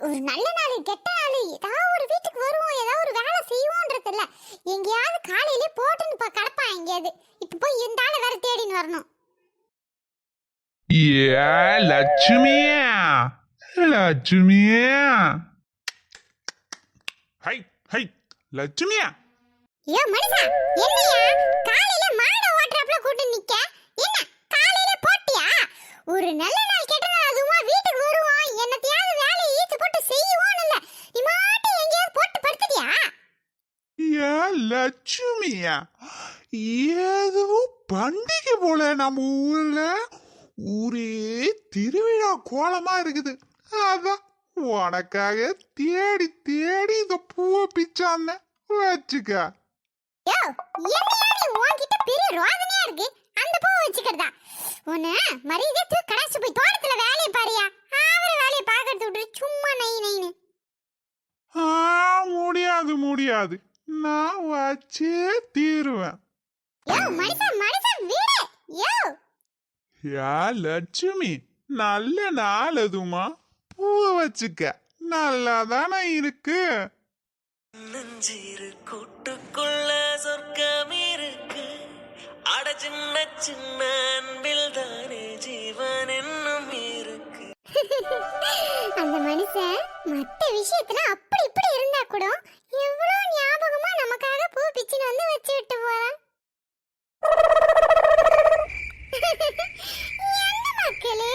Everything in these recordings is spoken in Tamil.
ஒரு நல்ல நாள் கெட்ட நாள் ஏதாவது ஒரு வீட்டுக்கு வருவோம் ஏதாவது ஒரு வேலை செய்வோன்றது இல்ல எங்கேயாவது காலையிலே போட்டுன்னு பா கிடப்பான் எங்கேயாவது. இப்ப போய் இந்த ஆளை வேற தேடின்னு வரணும். ஏ லட்சுமியா! லட்சுமியா! ஹை ஹை லட்சுமியா! ஐயோ மனுஷா என்னையா? காலையில மாட ஓட்டுறப்பல கூட்டு நிக்க. என்ன காலையில போட்டியா? ஒரு நல்ல நாள் கெட்ட நாள் அதுமா வீட்டுக்கு வருவோம். என்னத்தையாவது செய்வோம் இல்ல நீ மாட்டு எங்கேயாவது போட்டு படுத்துட்டியா? ஏ லட்சுமியா ஏதோ பண்டிகை போல நம்ம ஊர்ல ஊரே திருவிழா கோலமா இருக்குது. அதான் உனக்காக தேடி தேடி இந்த பூவை பிச்சாந்த வச்சுக்க. உன்கிட்ட பெரிய ரோதனையா இருக்கு? அந்த பூ வச்சுக்கிறதா? உன்ன மரியாதை கடைசி போய் தோட்டத்துல வேலையை பாரியா. அவர வேலையை பார்க்கறது விட்டு சும்மா நை நைன்னு ஆ முடியாது முடியாது. நான் வச்சே தீருவேன். யோ மனுஷன் மனுஷன் வீடு. யோ. யா லட்சுமி நல்ல நாள் அதுமா. பூவை வச்சுக்க. நல்லா தானே இருக்கு. நெஞ்சிரு கூட்டுக்குள்ள சொர்க்கம் இருக்கு. அட சின்ன சின்ன அன்பில் தானே ஜீவன் என்னும் அந்த மனுஷன் மத்த விஷயத்துல அப்படி இப்படி இருந்தா கூட எவ்வளவு ஞாபகமா நமக்காக பூ பிச்சுன்னு வந்து வச்சு விட்டு போறான். மக்களே?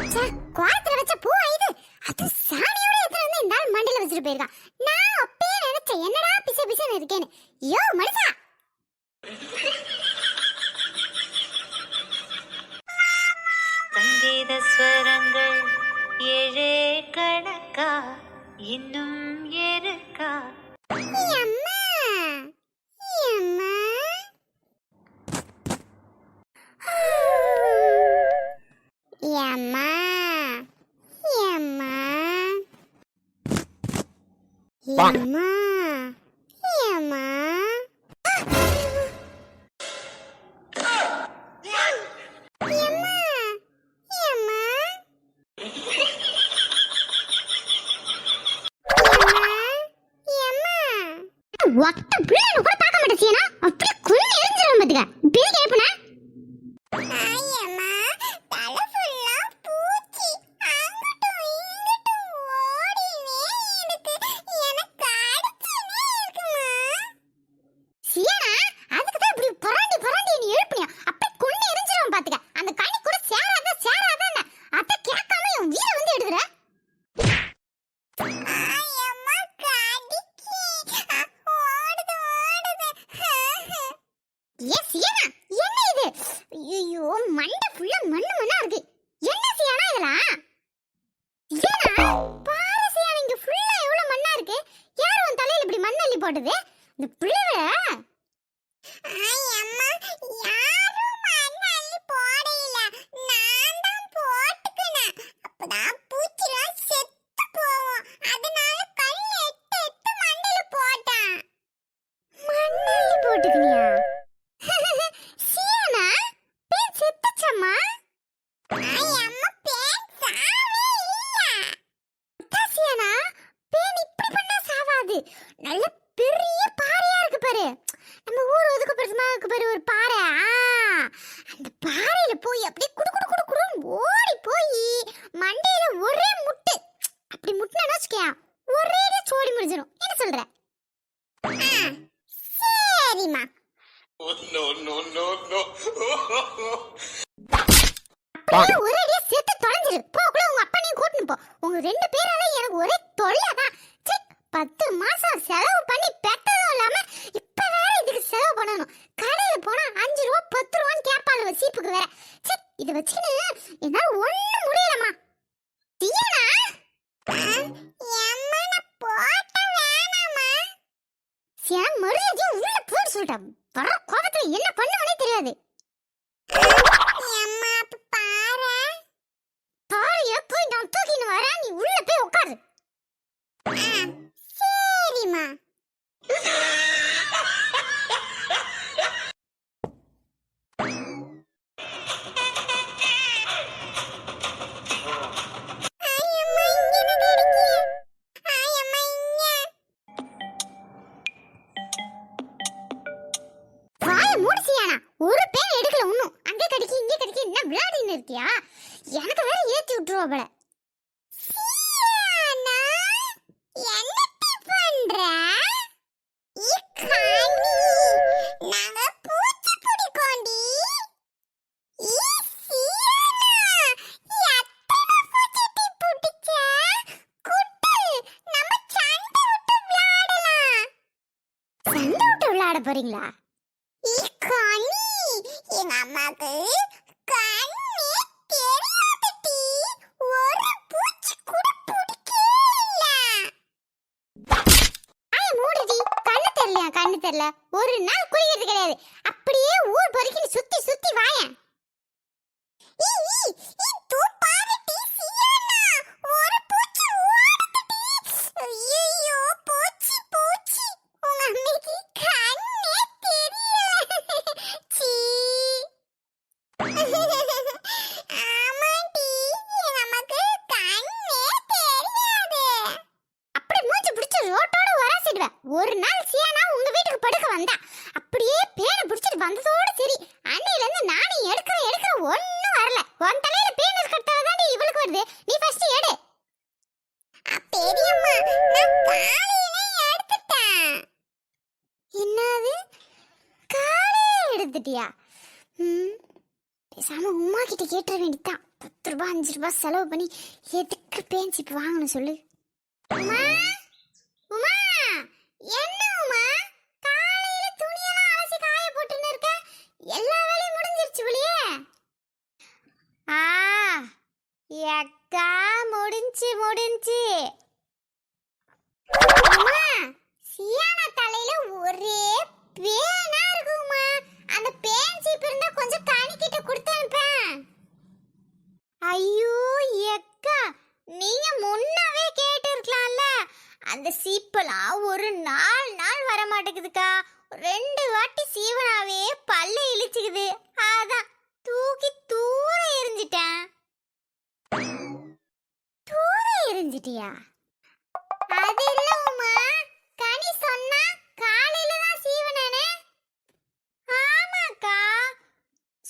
வச்ச பூ இது? அது சாணியோட எடுத்துட்டு வந்து இந்த ஆள் மண்டியில வச்சுட்டு போயிருக்கான் நான் அப்பயே நினைச்சேன் என்னடா பிச பிசன்னு இருக்கேன்னு. யோ மனுஷா! சங்கீத ஸ்வரங்கள் ஏழே கணக்கா இன்னும் இருக்கா? அம்மா! ஏம்மா? ஏம்மா? ஏம்மா? ஏம்மா? ஒத்த பிள்ளைங்க கூட பார்க்க மாட்டேன் அப்படியே குழந்தை எழுந்துடும் பாத்துக்க. பிரிக்க எழுப்புனா? ரெண்டு பேரால நிறுத்தியா? எனக்கு வேற ஏற்றி விட்டுருவோம் போல. காசு செலவு பண்ணி எதுக்கு பேஞ்ச் இப்போ வாங்கணும் சொல்லு.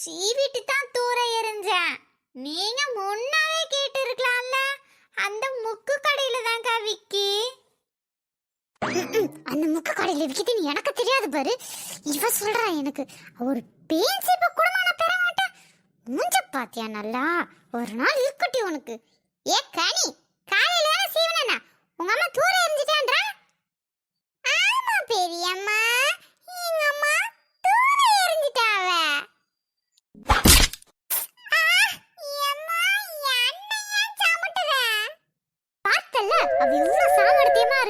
சீவிட்டு தான் தூர எரிஞ்சேன் நீங்க முன்னாவே கேட்டு இருக்கலாம்ல அந்த முக்கு கடையில தான்க்கா விக்கி அந்த முக்கு கடையில விக்கிதுன்னு எனக்கு தெரியாது பாரு. இவ சொல்றா எனக்கு. ஒரு பேன்சி இப்ப கூட நான் பெற மாட்டேன். மூஞ்ச பாத்தியா நல்லா? ஒரு நாள் இருக்கட்டி உனக்கு. ஏ கனி காலையில சீவனா உங்க அம்மா தூர எரிஞ்சிட்டேன்றா ஆமா பெரியம்மா.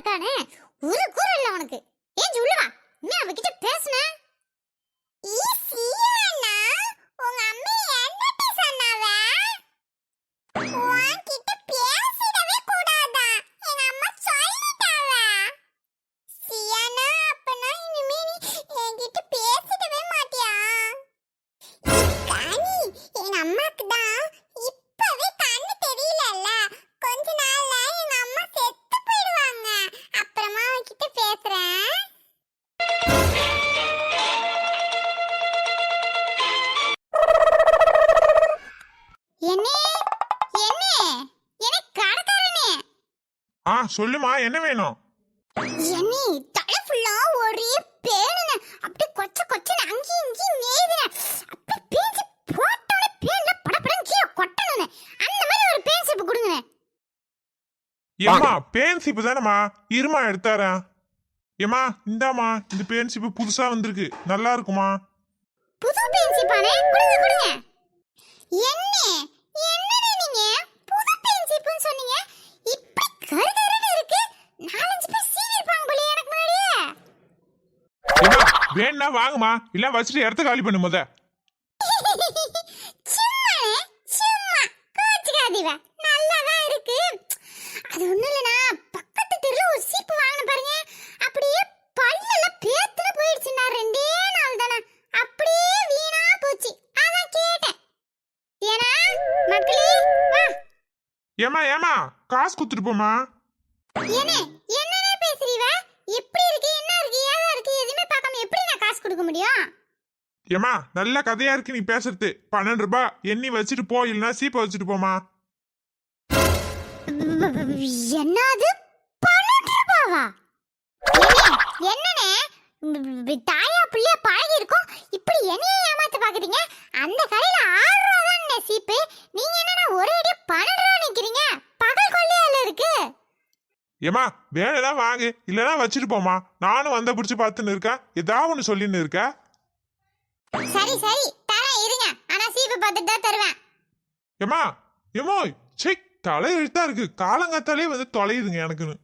இருக்கானே? ஒரு கூற இல்ல அவனுக்கு ஏஞ்சி உள்ளவா நீ அவகிட்ட பேசுனேன் சொல்லுமா என்ன வேணும்? என்னி தலை ஃபுல்லா ஒரே பேனுங்க. அப்படியே கொச்ச கொச்சன்னு அங்கேயும் இங்கேயும் மேயுதுங்க. அப்படியே பேஞ்சு போட்டோட பேன்ல படபடன்னு கீழே கொட்டணுங்க. அந்த மாதிரி ஒரு பேன் சீப்பு கொடுங்க. ஏமா பேன் சீப்பு தானேம்மா? இருமா எடுத்தாரேன். ஏமா இந்தாம்மா இந்த பேன் சீப்பு புதுசா வந்திருக்கு. நல்லா இருக்குமா? புது பேன் சீப்பானே கொடுங்க கொடுங்க. என்ன என்னடா நீங்க? புது பேன் சீப்புன்னு சொன்னீங்க? இப்படி இருக்கு நாலஞ்சு பேர் சீவி இருப்பாங்க போல எனக்கு முன்னாடியே. வேணா வாங்குமா? இல்ல வச்சுட்டு இடத்த காலி பண்ணு முத. சும்மானே சும்மா. கோச்சுக்காதீவ நல்லாதான் இருக்கு. அது ஒண்ணும் இல்லனா பக்கத்து தெருல ஒரு சீப்பு வாங்கின பாருங்க. அப்படியே பல்லெல்லாம் பேத்துன்னு போயிடுச்சுன்னா ரெண்டே நாள் தானே. அப்படியே வீணா போச்சு. அதான் கேட்டேன். ஏனா மக்களே வா. ஏமா ஏமா காசு குத்துட்டு போமா என்னனே பேசுறீவ? எப்படி இருக்கு என்ன இருக்கு ஏதா இருக்கு எதுவுமே பார்க்காம எப்படி நான் காசு கொடுக்க முடியும்? ஏமா நல்ல கதையா இருக்கு நீ பேசுறது. பன்னெண்டு ரூபாய் எண்ணி வச்சுட்டு போ இல்லைன்னா சீப்பை வச்சுட்டு போமா என்னது? பன்னெண்டு ரூபாவா? ம், தாயா பிள்ளைய பழகி இருக்கும். இப்படி என்னைய ஏமாத்த பாக்குறீங்க அந்த கடையில ஆறு ரூபா தான் சீப்பு. நீங்க என்னன்னா ஒரே அடி பன்னெண்டு ரூபா நிக்கிறீங்க. பகல் கொள்ளையால இருக்கு. ஏமா வேணும்னா வாங்கு இல்லைன்னா வச்சுட்டு போமா நானும் வந்த பிடிச்சி பார்த்துன்னு இருக்கேன். ஏதாவது ஒன்று சொல்லின்னு இருக்க? சரி சரி. தரேன் இருங்க. ஆனா சீப்பு பார்த்துட்டு தான் தருவேன். ஏமா ஏமோ சே தலை எழுத்தா இருக்கு. காலங்காத்தாலே வந்து தொலையுதுங்க எனக்குன்னு.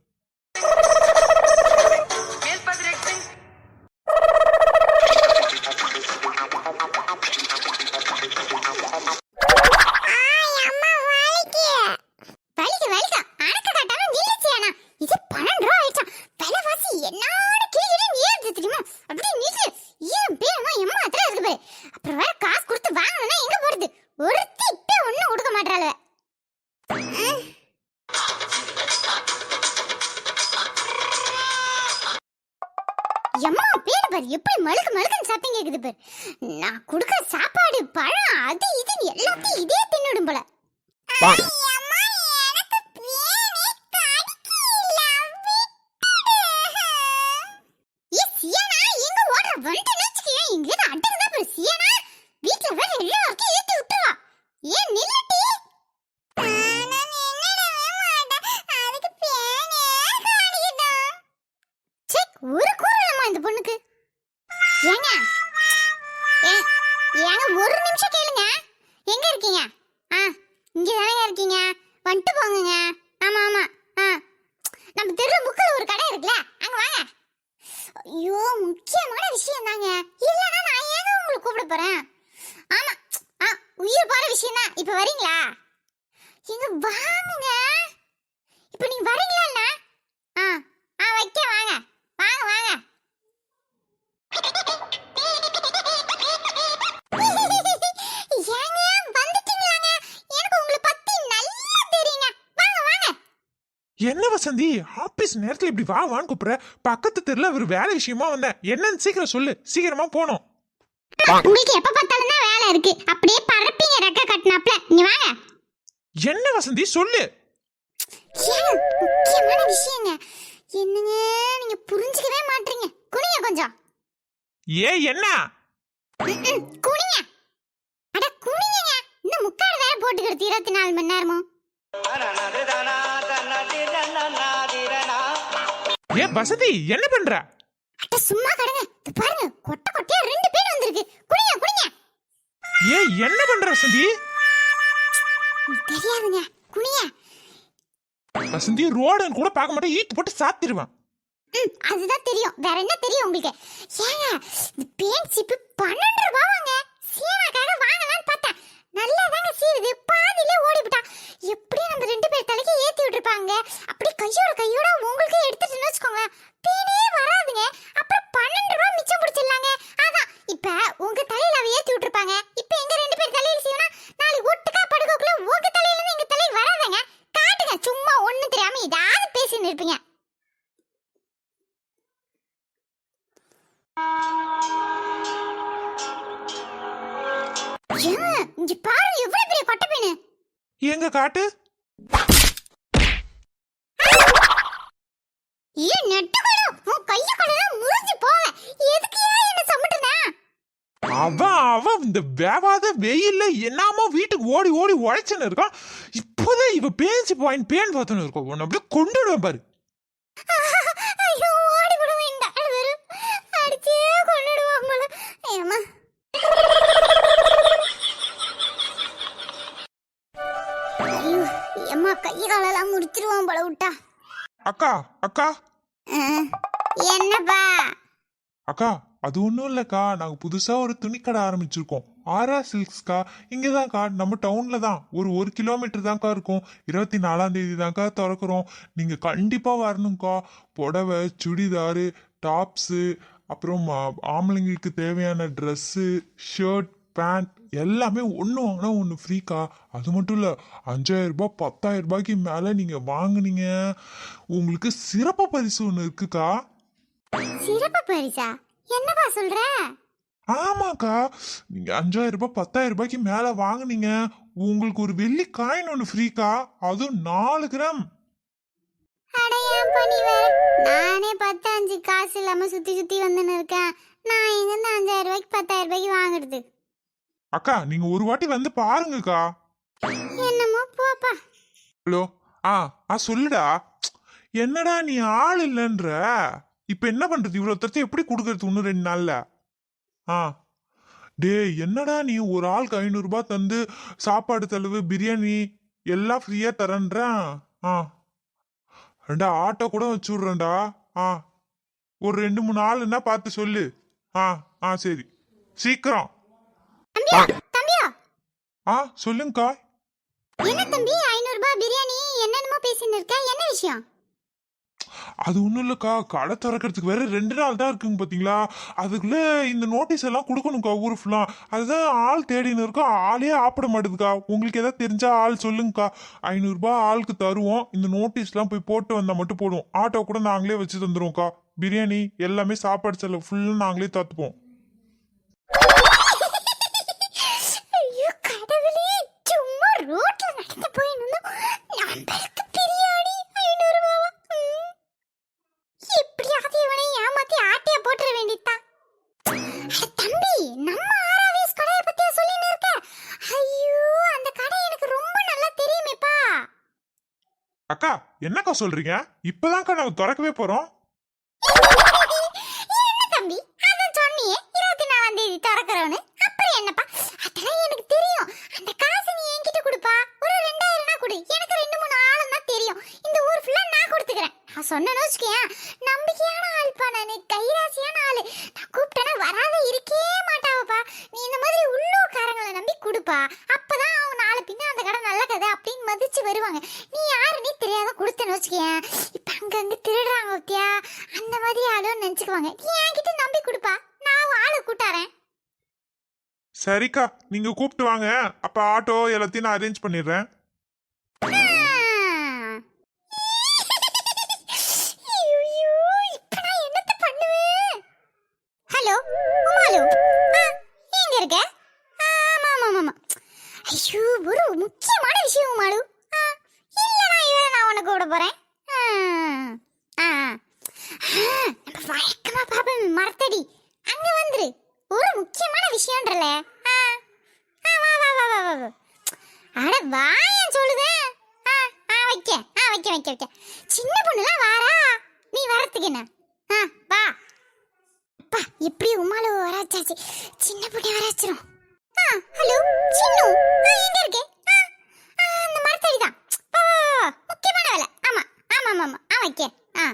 ஏங்க ஒரு நிமிஷம் கேளுங்க. எங்க இருக்கீங்க? ஆ இங்க தானங்க இருக்கீங்க. வந்துட்டு போங்கங்க. ஆமா ஆமா. ஆ. நம்ம தெரு முக்கில் ஒரு கடை இருக்குல்ல அங்க வாங்க. ஐயோ முக்கியமான விஷயம் தாங்க இல்லைன்னா நான் ஏங்க உங்களை கூப்பிட போறேன்? ஆமா ஆ உயிர் போற விஷயம் தான் இப்ப வரீங்களா? எங்க வாங்குங்க. இப்ப நீங்க வரீங்களா இல்ல? ஆ ஆ வைக்க வாங்க. வாங்க வாங்க. என்ன வசந்தி? ஆபீஸ் நேரத்துல இப்படி வா வான்னு கூப்பிடுற? பக்கத்து தெருல ஒரு வேலை விஷயமா வந்தேன் என்னன்னு சீக்கிரம் சொல்லு. சீக்கிரமா போகணும். உங்களுக்கு எப்ப பார்த்தாலும் தான் வேலை இருக்கு. அப்படியே பறப்பீங்க ரெக்க கட்டினாப்ல இங்க வாங்க. என்ன வசந்தி? சொல்லு. முக்கியமான விஷயங்க. என்னங்க? நீங்க புரிஞ்சுக்கவே மாட்டீங்க. குனிங்க கொஞ்சம். ஏ என்ன? குனிங்க. அட குனிங்க இன்னும் முக்காடு வேற போட்டுக்கிறது இருபத்தி நாலு மணி நேரமும். ஏ வசந்தி என்ன பண்ற? அட சும்மா கடங்க. இது பாருங்க கொட்டை கொட்டையா ரெண்டு பேர் வந்திருக்கு. குனிங்க குனிங்க ஏ என்ன பண்ற வசந்தி? தெரியாதுங்க. குனிங்க வசந்தி ரோடுன்னு கூட பார்க்க மாட்டேன். ஈட்டு போட்டு சாத்திடுவேன். ம், அதுதான் தெரியும். வேற என்ன தெரியும் உங்களுக்கு? ஏங்க இந்த பேன் சீப்பு பன்னெண்டு ரூபாவாங்க. சீனாக்காக வாங்கலாம்னு பார்த்தேன். நல்லா தாங்க பாதியில பாதியிலே ஓடிவிட்டா. எப்படியும் நம்ம ரெண்டு பேர் தலைக்கு ஏத்தி விட்டுருப்பாங்க. அப்படி கையோட கையோட உங்களுக்கு எடுத்துட்டுன்னு வச்சுக்கோங்களேன். பீனே காட்டு? ஏ நெட்டுகளும் உன் கைய கொடலாம் முறிஞ்சு போவேன். எதுக்கு ஏன் என்ன சம்மட்டுனா? அவன் இந்த வேவாத வெயில்ல என்னமோ வீட்டுக்கு ஓடி ஓடி உழைச்சுன்னு இருக்கான். இப்போதான் இவ பேஞ்சு பாயிண்ட் பேன் பார்த்துன்னு இருக்கோம் உன்னை அப்படியே கொண்டுடுவேன் பாரு. கை காலெல்லாம் முடிச்சிருவான் போல விட்டா அக்கா அக்கா. என்னப்பா? அக்கா அது ஒன்றும் இல்லைக்கா. நாங்கள் புதுசாக ஒரு துணிக்கடை ஆரம்பிச்சிருக்கோம். ஆரா சில்க்ஸ்க்கா? இங்கே தான்க்கா நம்ம டவுனில் தான். ஒரு ஒரு கிலோமீட்டர் தான்க்கா இருக்கும். இருபத்தி நாலாம் தேதி தான்க்கா திறக்கிறோம். நீங்கள் கண்டிப்பாக வரணும்க்கா. புடவை சுடிதாரு டாப்ஸு அப்புறம் ஆம்பளைங்களுக்கு தேவையான ட்ரெஸ்ஸு ஷர்ட் பேண்ட் எல்லாமே ஒன்று வாங்கினா ஒன்று ஃப்ரீக்கா அது மட்டும் இல்லை அஞ்சாயிரம் ரூபாய் பத்தாயிரம் ரூபாய்க்கு மேலே நீங்கள் வாங்குனீங்க. உங்களுக்கு சிறப்பு பரிசு ஒன்று இருக்குக்கா. சிறப்பு பரிசா? என்னப்பா சொல்ற? ஆமாக்கா நீங்க அஞ்சாயிரம் ரூபாய் பத்தாயிரம் ரூபாய்க்கு மேல வாங்குனீங்க. உங்களுக்கு ஒரு வெள்ளி காயின் ஒன்று ஃப்ரீக்கா அதுவும் நாலு கிராம். நானே பத்து அஞ்சு காசு இல்லாம சுத்தி சுத்தி வந்துன்னு இருக்கேன். நான் எங்கிருந்து அஞ்சாயிரம் ரூபாய்க்கு பத்தாயிரம் ரூபாய்க்கு வாங்குறது? அக்கா நீங்க ஒரு வாட்டி வந்து பாருங்கக்கா. என்னமோ போப்பா. ஹலோ ஆ ஆ சொல்லுடா. என்னடா நீ ஆள் இல்லைன்ற? இப்ப என்ன பண்றது? இவ்வளவு தரத்தை எப்படி கொடுக்கறது இன்னும் ரெண்டு நாள்ல? ஆ. டேய் என்னடா நீ ஒரு ஆளுக்கு ஐநூறுரூபா தந்து சாப்பாடு செலவு பிரியாணி எல்லாம் ஃப்ரீயா தரேன்றேன் ஆ. ரெண்டா ஆட்டோ கூட வச்சு விட்றேன்டா. ஆ. ஒரு ரெண்டு மூணு ஆளுன்னா பார்த்து சொல்லு. ஆ ஆ சரி. சீக்கிரம். தம்பியா தம்பியா? ஆ சொல்லுங்கக்கா. என்ன தம்பி ஐநூறு ரூபாய் பிரியாணி என்னென்னமோ பேசின்னு இருக்க? என்ன விஷயம்? அது ஒன்றும் இல்லைக்கா. கடை திறக்கிறதுக்கு வேற ரெண்டு நாள் தான் இருக்குங்க பார்த்தீங்களா அதுக்குள்ள இந்த நோட்டீஸ் எல்லாம் கொடுக்கணும்க்கா ஊர் ஃபுல்லாக அதுதான் ஆள் தேடின்னு இருக்கோம் ஆளே ஆப்பிட மாட்டுதுக்கா. உங்களுக்கு ஏதாவது தெரிஞ்சா ஆள் சொல்லுங்கக்கா. ஐநூறுரூபா ஆளுக்கு தருவோம். இந்த நோட்டீஸ்லாம் போய் போட்டு வந்தால் மட்டும் போதும். ஆட்டோ கூட நாங்களே வச்சு தந்துருவோம்க்கா. பிரியாணி எல்லாமே சாப்பாடு செலவு ஃபுல்லாக நாங்களே பார்த்துப்போம் ஐயோ கடவுளே சும்மா ரோட்ல நடந்து போயின்னு நம்மளுக்கு பிரியாணி ஐநூறு ரூபாவா. எப்படியாவது இவனை ஏமாத்தி ஆட்டியா போட்டுற வேண்டியதுதான் அட தம்பி நம்ம ஆராவேஸ் கடையை பத்தியா சொல்லின்னு இருக்க? ஐயோ அந்த கடை எனக்கு ரொம்ப நல்லா தெரியுமேப்பா. அக்கா என்னக்கா சொல்றீங்க? இப்போதான்க்கா நாங்கள் திறக்கவே போகிறோம் என்ன தம்பி அதான் சொன்னியே இருபத்தி நாலாம் தேதி திறக்கிறோன்னு. அப்புறம் என்னப்பா? அதெல்லாம் எனக்கு தெரியும். அந்த காசு நீ என்கிட்ட கொடுப்பா. ஒரு ரெண்டாயிரம்னா கொடு. எனக்கு நான் சொன்னேன்னு வச்சுக்கேன் நம்பிக்கையான ஆள்ப்பா நான் கைராசியான ஆளு. நான் கூப்பிட்டேன்னா வராத இருக்கே மாட்டாவப்பா. நீ இந்த மாதிரி உள்ளூர்காரங்களை நம்பி கொடுப்பா. அப்பதான் அவன் நாளை பின்ன அந்த கடை நல்ல கதை அப்படின்னு மதிச்சு வருவாங்க. நீ யாருன்னே தெரியாத கொடுத்தேன்னு வச்சுக்கேன் இப்போ அங்கங்கே திருடுறாங்க பத்தியா? அந்த மாதிரி ஆளும் நினச்சிக்குவாங்க. நீ என்கிட்ட நம்பி கொடுப்பா. நான் ஆளு கூட்டாரேன் சரிக்கா நீங்கள் கூப்பிட்டு வாங்க. அப்போ ஆட்டோ எல்லாத்தையும் நான் அரேஞ்ச் பண்ணிடுறேன் ஹலோ உமாலு ஆ, எங்க இருக்க ஆ, ஆமா ஆமா ஆமா, ஆமா ஐயோ ஒரு முக்கியமான விஷயம் உமாலு ஆ, இல்லைனா இவரை நான் உனக்கு கூட போறேன் ஆ, ஆ, ஆ, நம்ம வழக்கமா பாப்பன் மரத்தடி. அங்க வந்துரு. ஒரு முக்கியமான விஷயம்ன்றல. ஆ, வா வா வா வா வா வா. அட வாயன் சொல்லுதேன் ஆ ஆ வைக்க. ஆ வைக்க வைக்க வைக்க. சின்ன பொண்ணுலாம் வாரா? நீ வரத்துக்கு என்ன? ஆ வா. அப்பா எப்படி உமால வராச்சாச்சு. சின்ன பொண்ணு வராச்சிரும். ஆ ஹலோ சின்னு. ஆ எங்க இருக்கே? ஆ ஆ அந்த மரத்தடி தான் முக்கியமான வேலை. ஆமா ஆமா ஆமா ஆமா. ஆ வைக்க. ஆ.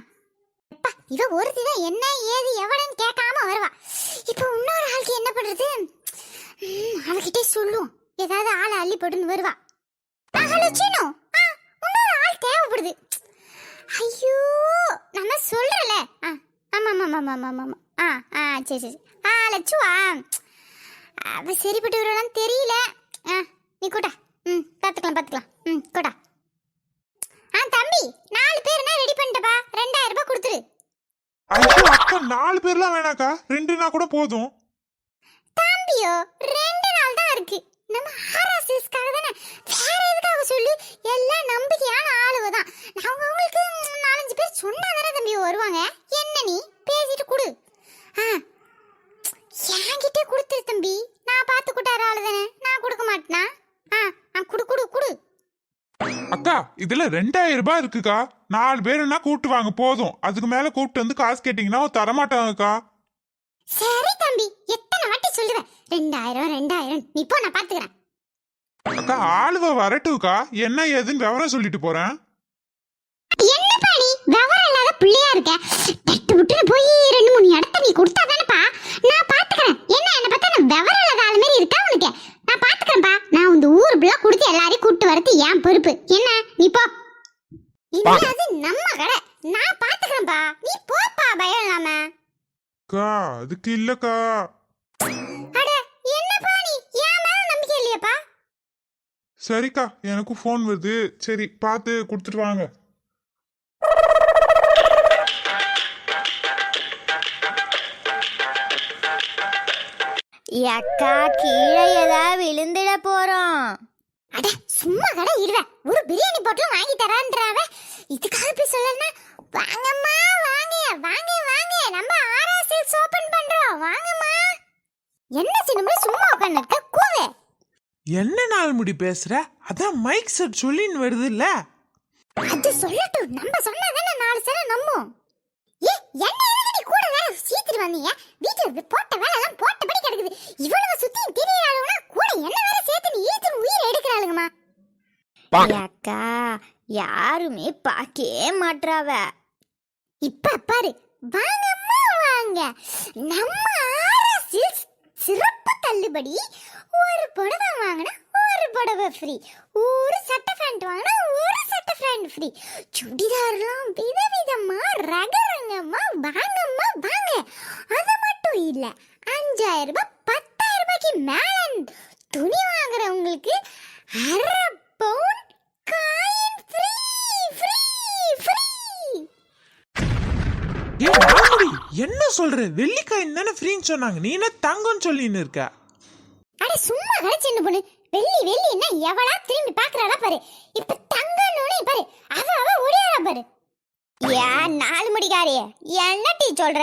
அப்பா இவ ஒருத்தி என்ன ஏது எவனன்னு கேட்காம வருவா. இப்போ இன்னொரு ஆளுக்கு என்ன பண்றது? ம், அவகிட்டே சொல்லுவோம் ஏதாவது ஆளை அள்ளி போட்டுன்னு வருவா. ஆ, ஹலோ ஆ இன்னொரு ஆள் தேவைப்படுது. ஐயோ நம்ம சொல்றல ஆ ஆமா ஆமா ஆமா ஆமா ஆமா ஆமா ஆ ஆ சரி சரி ஆ லட்சுவா அவ சரிப்பட்டு வரலான்னு தெரியல. ஆ நீ கூட்டா. ம் பார்த்துக்கலாம் பார்த்துக்கலாம் ம் கூட்டா. பேர்லாம் வேணாக்கா. ரெண்டுனா கூட போதும். தம்பியோ ரெண்டு நாள் தான் இருக்கு. நம்ம ஆர்எஸ்எஸ்க்காக தானே? வேற எதுக்காக சொல்லி எல்லாம் நம்பிக்கையான ஆளுவ தான் அவங்க உங்களுக்கு நாலஞ்சு பேர் சொன்னா தானே தம்பி வருவாங்க. என்ன நீ? பேசிட்டு கொடு. ஆ. என்கிட்டே கொடுத்துரு தம்பி. நான் பார்த்து கூட்டார ஆளு தானே. நான் கொடுக்க மாட்டேனா? ஆ நான் கொடு கொடு கொடு. அக்கா இதுல ரெண்டாயிரம் ரூபாய் இருக்குக்கா. நாலு பேருன்னா கூப்பிட்டு வாங்க போதும். அதுக்கு மேல கூப்பிட்டு வந்து காசு கேட்டீங்கன்னா தரமாட்டாங்கக்கா. சரி தம்பி எத்தனை வாட்டி சொல்லுவேன். ரெண்டாயிரம் ரெண்டாயிரம். நீ போ நான் பாத்துக்கிறேன். அக்கா ஆளுவ வரட்டுக்கா என்ன ஏதுன்னு விவரம் சொல்லிட்டு போறேன். என்னப்பா நீ? விவரம் இல்லாத பிள்ளையா இருக்க? தட்டு விட்டுன்னு போய் ரெண்டு மூணு இடத்த நீ கொடுத்தா தானப்பா? நான் பாத்துக்கிறேன். என்ன என்ன பார்த்தா நான் விவரம் இல்லாத ஆள் மாதிரி இருக்கா? இந்த ஊர் பிள்ளை கொடுத்து எல்லாரையும் கூட்டு வரது என் பொறுப்பு. என்ன? நீ போ. அது நம்ம கடை. நான் பாத்துக்கிறேன்ப்பா நீ போப்பா பயம் இல்லாம. அக்கா அதுக்கு இல்லக்கா. அட என்னப்பா நீ? என் மேல நம்பிக்கை இல்லையாப்பா. சரிக்கா எனக்கும் ஃபோன் வருது. சரி பார்த்து கொடுத்துட்டு வாங்க. அக்கா கீழே ஏதாவது விழுந்துட போறோம். அட சும்மா கடை இருவ. ஒரு பிரியாணி பொட்டலம் வாங்கி தரான்றாவ. இதுக்காக போய் சொல்லனா வாங்கம்மா வாங்க வாங்க வாங்க. நம்ம ஆரா சேல்ஸ் ஓபன் பண்றோம். வாங்கம்மா. என்ன சின்னமுறை சும்மா உட்கார்ந்து கூவே. என்ன நாள் முடி பேசுற? அதான் மைக் செட் சொல்லின்னு வருது இல்ல அது சொல்லட்டும். நம்ம சொன்னாதானே நாலு சரம் நம்பும் ஏ என்ன எதுக்கு நீ கூட வேலை சீத்துட்டு வந்தீங்க? வீட்டுல போட்ட வேலை எல்லாம் போட்டபடி கிடக்குது. இவ்வளவு சுத்தி திரியறாளுனா கூட என்ன வேலை சேர்த்து நீ ஈத்து உயிர் எடுக்கிறாளுங்கம்மா? அக்கா யாருமே பார்க்கவே மாட்றாவ. இப்ப பாரு வாங்கம்மா வாங்க. நம்ம சிறப்பு தள்ளுபடி ஒரு புடவை வாங்கினா ஒரு புடவை ஃப்ரீ ஒரு சட்டை பேண்ட் வாங்கினா ஒரு சட்டை பேண்ட் ஃப்ரீ சுடிதார்லாம் விதவிதமா ரகரங்கமா வாங்கம்மா வாங்க. அது மட்டும் இல்ல அஞ்சாயிரம் ரூபாய் பத்தாயிரம் ரூபாய்க்கு மேல துணி வாங்குறவங்களுக்கு அரை பவுன் காயின் ஃப்ரீ ஃப்ரீ ஃப்ரீ என்ன சொல்ற? வெள்ளிக்காயின் தானே ஃப்ரீன்னு சொன்னாங்க. நீ என்ன தங்கம்னு சொல்லின்னு இருக்க? அட சும்மா சின்ன பொண்ணு. வெள்ளி வெள்ளி என்ன எவளா திரும்பி பாக்குறாளா பாரு. இப்ப தங்கன்னு பாரு. அவ அவ ஒடியாரா பாரு. ஏன் நாலு முடிக்காரி என்ன டீ சொல்ற?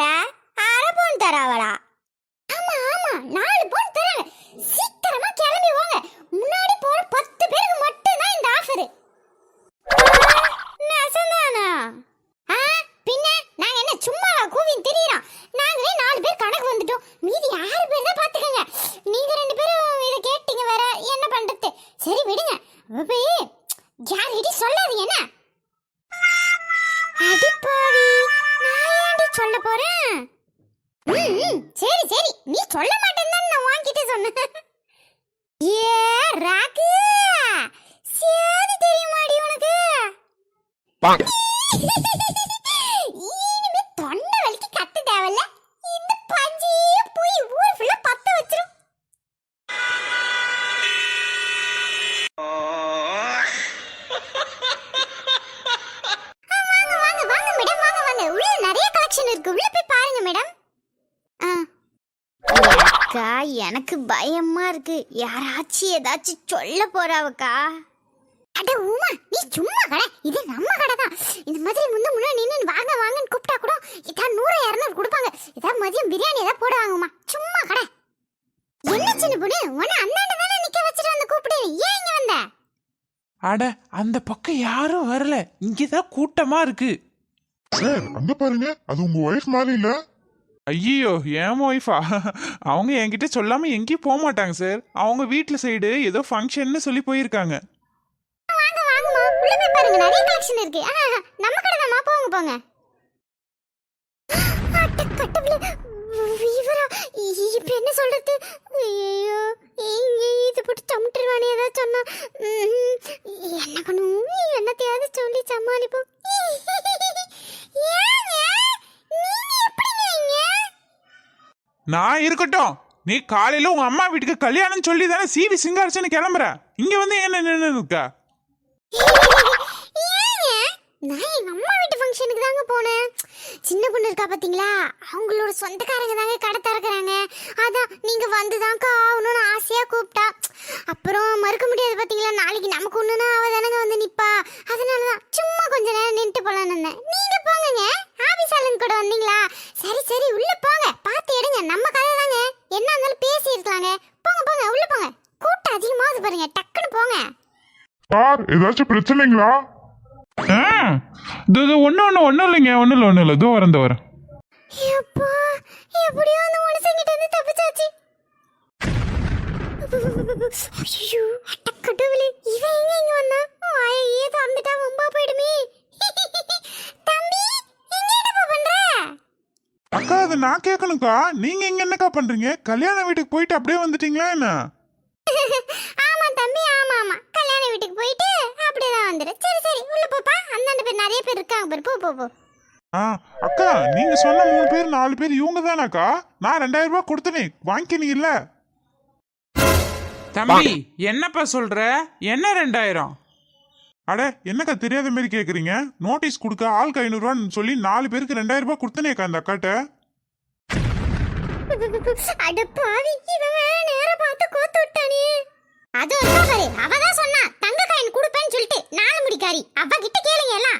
அரை பவுன் தராவளா? ஆமா ஆமா. நாலு பவுன் தராங்க. சீக்கிரமா கிளம்பி வாங்க முன்னாடி போற பத்து பேருக்கு மட்டும் தான் இந்த ஆஃபர் நசந்தானா? ஆ பின்ன நாங்க என்ன சும்மா கூவின் தெரியறோம்? நாலு பேர் கணக்கு வந்துட்டோம். மீதி ஆறு பேர் தான் பாத்துக்கங்க நீங்க ரெண்டு பேரும் இத கேட்டீங்க வேற என்ன பண்றது? சரி விடுங்க. அப்ப யார்கிட்ட சொல்லாதீங்க என்ன? அடிப்பாவி நான் ஏன்டி சொல்ல போறேன்? ம், ம், சரி சரி. நீ சொல்ல மாட்டேன்னு நான் வாங்கிட்டு சொன்னேன். ஏ ராக்கு! சேதி தெரியுமாடி உனக்கு இனிமே தொண்டை வலிக்கு கத்த தேவையில்ல இந்த பஞ்சியே போய் ஊர் ஃபுல்லா பத்த வச்சிரும் ஆ, வாங்க வாங்க வாங்க மேடம் வாங்க வாங்க உள்ள நிறைய இருக்கு. உள்ள போய் பாருங்க மேடம் ஆ. அக்கா எனக்கு பயமா இருக்கு. யாராச்சும் ஏதாச்சும் சொல்ல போறாவக்கா? அட உமா நீ சும்மா கடை. இது நம்ம கடை தான். இந்த மாதிரி முன்ன முன்னாடி நின்று வாங்க வாங்கன்னு கூப்பிட்டா கூட இதான் நூறு இரநூறு கொடுப்பாங்க. இதான் மதியம் பிரியாணி ஏதாவது போடுவாங்கம்மா சும்மா கடை. என்ன சின்ன பொண்ணு? உன அந்தாண்ட தானே நிக்க வச்சுட்டு வந்து கூப்பிடு. ஏன் இங்க வந்த? அட அந்த பக்கம் யாரும் வரல. இங்கதான் கூட்டமா இருக்கு. சார் அங்க பாருங்க. அது உங்க ஒய்ஃப் மாதிரி இல்ல. ஐயோ ஏன் ஒய்ஃபா அவங்க என்கிட்ட சொல்லாம எங்கேயும் போக மாட்டாங்க சார் அவங்க வீட்ல சைடு ஏதோ ஃபங்க்ஷன்னு சொல்லி போயிருக்காங்க. வாங்க வாங்கம்மா. உள்ள போய் பாருங்க நிறைய கலெக்ஷன் இருக்கு. ஆஹா, நம்ம கடை தான்மா போங்க போங்க. அட கடவுளே, இவரா இ- இப்ப என்ன சொல்றது? ஐயோ இங்க இது போட்டு சமுட்டுருவானே ஏதாவது சொன்னா. ம்ஹும். என்ன பண்ணுவோம்? என்னத்தையாவது சொல்லி சமாளிப்போம். நான் இருக்கட்டும். நீ காலையில உங்க அம்மா வீட்டுக்கு கல்யாணம் சொல்லி தானே சிவி சிங்காரசன் கிளம்புற. இங்க வந்து என்ன நின்று இருக்க ஏங்க நான் எங்க அம்மா வீட்டு ஃபங்க்ஷனுக்கு தாங்க போனேன் சின்ன பொண்ணு இருக்கா பாத்தீங்களா? அவங்களோட சொந்தக்காரங்க தாங்க கடை திறக்கறாங்க. அதான் நீங்க வந்து தான்க்கா ஆகணும்னு ஆசையா கூப்பிட்டா. அப்புறம் மறுக்க முடியாது பாத்தீங்களா? நாளைக்கு நமக்கு ஒண்ணுனா அவ தானங்க வந்து நிப்பா. அதனால தான் சும்மா கொஞ்ச நேரம் நின்னுட்டு போலான்னு இருந்தேன். நீங்க போங்கங்க. ஆபீஸ் ஆளுங்க கூட வந்தீங்களா? சரி சரி உள்ள போங்க. பார்த்து எடுங்க. நம்ம கதை தாங்க. என்ன இருந்தாலும் பேசி இருக்கலாங்க போங்க போங்க உள்ள போங்க. கூட்டம் அதிகமாகுது பாருங்க. டக்குன்னு போங்க. சார் ஏதாச்சும் பிரச்சனைங்களா? ஆ இது இது ஒன்றும் ஒன்றும் ஒன்றும் இல்லைங்க. ஒன்றும் இல்லை ஒன்றும் இல்லை. இதோ வரேன் வரேன். எப்பா எப்படியோ அந்த மனுஷங்கிட்ட இருந்து தப்பிச்சாச்சு. ஐயோ கடவுளே இவன் எங்க இங்க வந்தா? வாயே திறந்துட்டா வம்பா போயிடுமே. தம்பி எங்க என்னப்பா பண்ற? அக்கா அதை நான் கேட்கணும்க்கா. நீங்க இங்க என்னக்கா பண்றீங்க? கல்யாண வீட்டுக்கு போயிட்டு அப்படியே வந்துட்டீங்களா என்ன? ஆமா தம்பி ஆமா ஆமா. கல்யாண வீட்டுக்கு போயிட்டு அப்படியே தான் வந்துரு சரி சரி. உள்ள போப்பா. அந்தாண்ட பேர் நிறைய பேர் இருக்காங்க பாரு. போ போ போ. ஆ அக்கா நீங்க சொன்ன மூணு பேர் நாலு பேர் இவங்க தானாக்கா? நான் ரெண்டாயிரம் ரூபாய் கொடுத்தனே வாங்கிக்கினீங்கல்ல தம்பி என்னப்பா சொல்ற? என்ன ரெண்டாயிரம்? அட என்னக்கா தெரியாத மாதிரி கேக்குறீங்க? நோட்டீஸ் கொடுக்க ஆளுக்கு ஐநூறுரூவான்னு சொல்லி நாலு பேருக்கு ரெண்டாயிரம் ரூபாய் கொடுத்தனேக்கா அந்த அக்காட்ட. அட பாவி இவன் நேரா பார்த்து கோத்து விட்டானே. அது இருக்கா பாரு அவ தான் சொன்னா தங்க காயின் கொடுப்பேன்னு சொல்லிட்டு நாலு முடிக்காரி. அவ கிட்ட கேளுங்க எல்லாம்.